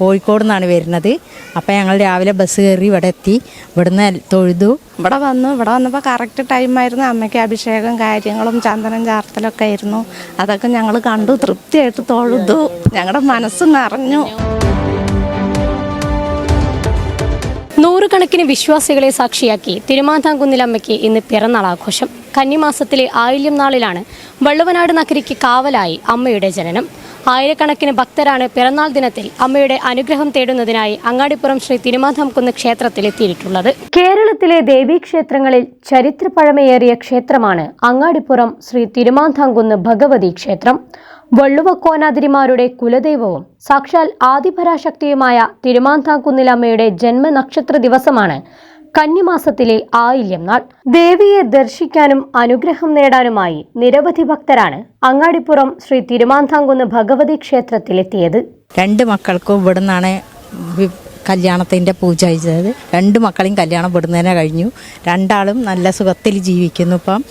കോഴിക്കോട് നിന്നാണ് വരുന്നത്. അപ്പം ഞങ്ങൾ രാവിലെ ബസ് കയറി ഇവിടെ എത്തി. ഇവിടുന്ന് തൊഴുതു. ഇവിടെ വന്നു. ഇവിടെ വന്നപ്പോൾ കറക്റ്റ് ടൈമായിരുന്നു അമ്മയ്ക്ക് അഭിഷേകം കാര്യങ്ങളും ചന്ദനം ചാർത്തലൊക്കെ ആയിരുന്നു. അതൊക്കെ ഞങ്ങൾ കണ്ടു. തൃപ്തിയായിട്ട് തൊഴുതു. ഞങ്ങളുടെ മനസ്സ് നിറഞ്ഞു. നൂറുകണക്കിന് വിശ്വാസികളെ സാക്ഷിയാക്കി തിരുമാന്താംകുന്നിലമ്മയ്ക്ക് ഇന്ന് പിറന്നാൾ ആഘോഷം കന്നിമാസത്തിലെ ആയില്യം നാളിലാണ് വള്ളുവനാട് നഗരിക്ക് കാവലായി അമ്മയുടെ ജനനം. ആയിരക്കണക്കിന് ഭക്തരാണ് പിറന്നാൾ ദിനത്തിൽ അമ്മയുടെ അനുഗ്രഹം തേടുന്നതിനായി അങ്ങാടിപ്പുറം ശ്രീ തിരുമാന്താംകുന്ന് ക്ഷേത്രത്തിലെത്തിയിട്ടുള്ളത് കേരളത്തിലെ ദേവീക്ഷേത്രങ്ങളിൽ ചരിത്രപഴമയേറിയ ക്ഷേത്രമാണ് അങ്ങാടിപ്പുറം ശ്രീ തിരുമാന്താംകുന്ന് ഭഗവതി ക്ഷേത്രം. വള്ളുവക്കോനാതിരിമാരുടെ കുലദൈവവും സാക്ഷാൽ ആദിപരാശക്തിയുമായ തിരുമാന്താംകുന്നിലമ്മയുടെ ജന്മനക്ഷത്ര ദിവസമാണ് കന്നിമാസത്തിലെ ആയില്യം നാൾ. ദേവിയെ ദർശിക്കാനും അനുഗ്രഹം നേടാനുമായി നിരവധി ഭക്തരാണ് അങ്ങാടിപ്പുറം ശ്രീ തിരുമാന്താംകുന്ന് ഭഗവതി ക്ഷേത്രത്തിലെത്തിയത്. രണ്ട് മക്കൾക്കും ഇവിടെ നിന്നാണ് കല്യാണത്തിന്റെ പൂജ ചെയ്തത് രണ്ട് മക്കളെയും കല്യാണം പെടുന്നതിനെ കഴിഞ്ഞു. രണ്ടാളും നല്ല സുഖത്തിൽ ജീവിക്കുന്നു ഇപ്പം.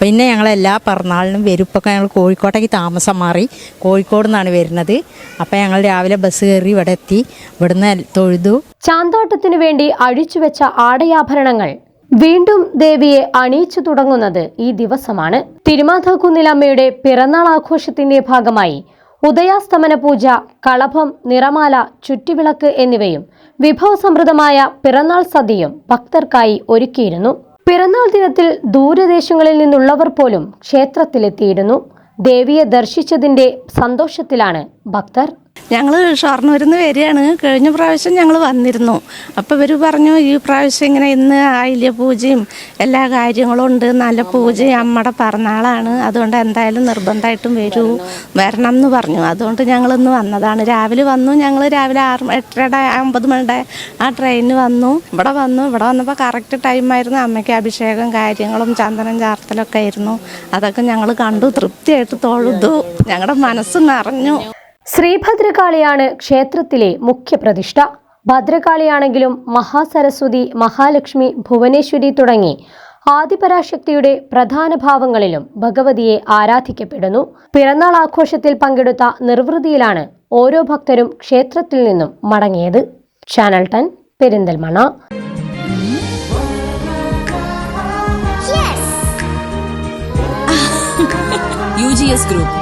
പിന്നെ ഞങ്ങളെല്ലാ പിറന്നാളിനും വരും ഞങ്ങൾ കോഴിക്കോട്ടേക്ക് താമസം മാറി കോഴിക്കോട് നിന്നാണ് വരുന്നത്. അപ്പം ഞങ്ങൾ രാവിലെ ബസ് കയറി ഇവിടെ എത്തി. ഇവിടുന്ന് തൊഴുതു. ചാന്താട്ടത്തിന് വേണ്ടി അഴിച്ചുവെച്ച ആടയാഭരണങ്ങൾ വീണ്ടും ദേവിയെ അണിയിച്ചു തുടങ്ങുന്നത് ഈ ദിവസമാണ്. തിരുമാതാക്കുന്നിലമ്മയുടെ പിറന്നാൾ ആഘോഷത്തിന്റെ ഭാഗമായി ഉദയാസ്തമന പൂജ കളഭം നിറമാല ചുറ്റുവിളക്ക് എന്നിവയും വിഭവസമൃദ്ധമായ പിറന്നാൾ സദ്യയും ഭക്തർക്കായി ഒരുക്കിയിരുന്നു. പിറന്നാൾ ദിനത്തിൽ ദൂരദേശങ്ങളിൽ നിന്നുള്ളവർ പോലും ക്ഷേത്രത്തിലെത്തിയിരുന്നു. ദേവിയെ ദർശിച്ചതിന്റെ സന്തോഷത്തിലാണ് ഭക്തർ. ഞങ്ങൾ ഷൊർണൂരിൽ നിന്ന് വരികയാണ്. കഴിഞ്ഞ പ്രാവശ്യം ഞങ്ങൾ വന്നിരുന്നു. അപ്പോൾ ഇവർ പറഞ്ഞു ഈ പ്രാവശ്യം ഇങ്ങനെ ഇന്ന് ആയില്യ പൂജയും എല്ലാ കാര്യങ്ങളും ഉണ്ട്. നല്ല പൂജയും അമ്മയുടെ പിറന്നാളാണ്. അതുകൊണ്ട് എന്തായാലും നിർബന്ധമായിട്ടും വരൂ വരണം എന്ന് പറഞ്ഞു. അതുകൊണ്ട് ഞങ്ങൾ ഇന്ന് വന്നതാണ്. രാവിലെ വന്നു. ഞങ്ങൾ രാവിലെ ആറ് എട്ടരയുടെ ഒമ്പത് മണിയുടെ ആ ട്രെയിനിന് വന്നു. ഇവിടെ വന്നു. ഇവിടെ വന്നപ്പോൾ കറക്റ്റ് ടൈമായിരുന്നു അമ്മയ്ക്ക് അഭിഷേകം കാര്യങ്ങളും ചന്ദനം ചാർത്തലൊക്കെ ആയിരുന്നു. അതൊക്കെ ഞങ്ങൾ കണ്ടു. തൃപ്തിയായിട്ട് തൊഴുതു. ഞങ്ങളുടെ മനസ്സ് നിറഞ്ഞു. ശ്രീഭദ്രകാളിയാണ് ക്ഷേത്രത്തിലെ മുഖ്യ പ്രതിഷ്ഠ ഭദ്രകാളിയാണെങ്കിലും മഹാസരസ്വതി മഹാലക്ഷ്മി ഭുവനേശ്വരി തുടങ്ങി ആദിപരാശക്തിയുടെ പ്രധാന ഭാവങ്ങളിലും ഭഗവതിയെ ആരാധിക്കപ്പെടുന്നു. പിറന്നാൾ ആഘോഷത്തിൽ പങ്കെടുത്ത നിർവൃതിയിലാണ് ഓരോ ഭക്തരും ക്ഷേത്രത്തിൽ നിന്നും മടങ്ങിയത്. Channel ten Perinthalmanna U G S group.